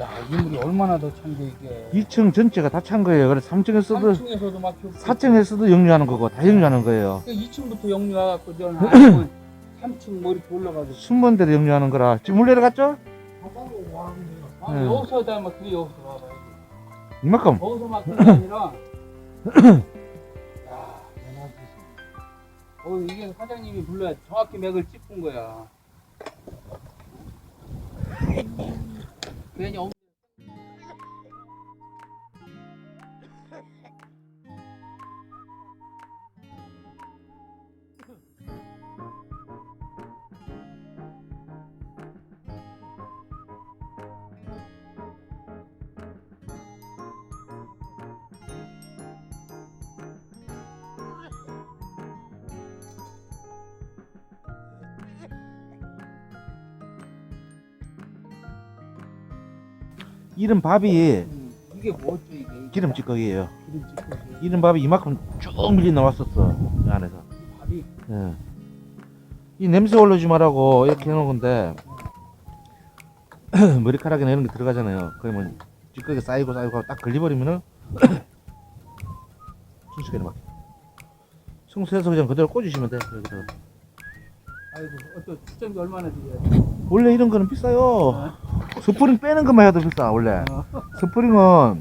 야, 이 물이 얼마나 더 찬데 이게. 2층 전체가 다 찬 거예요. 그래서 3층에서도 3층에서도 막혔고. 4층에서도 영유하는 거고 다 영유하는 거예요. 2층부터 영리 와갖고 전한 3층 머리 올라가지고. 순번대로 영유하는 거라. 지금 물 내려갔죠? 아, 네. 여기서 닮아 그게 여기서 와봐. 이만큼. 거기서 막힌 게 아니라. 야, 어, 이게 사장님이 불러야 정확히 맥을 짚은 거야. 괜히 이런 밥이 음, 이게 뭐죠 이게? 기름찌꺼기예요. 기름찌꺼기. 이런 밥이 이만큼 쭉 밀려 나왔었어. 이 안에서. 이 밥이 예. 이 냄새 올라오지 말라고 이렇게 해놓은 건데 머리카락이나 이런 게 들어가잖아요. 그러면 찌꺼기 쌓이고 쌓이고 딱 걸려버리면은 순식간에 막 청소해서 그냥 그대로 꽂으시면 돼. 여기다. 아이고 어떤 측정기 얼마나 드려야 원래 이런 거는 비싸요. 스프링 빼는 것만 해도 비싸 원래. 어. 스프링은 어.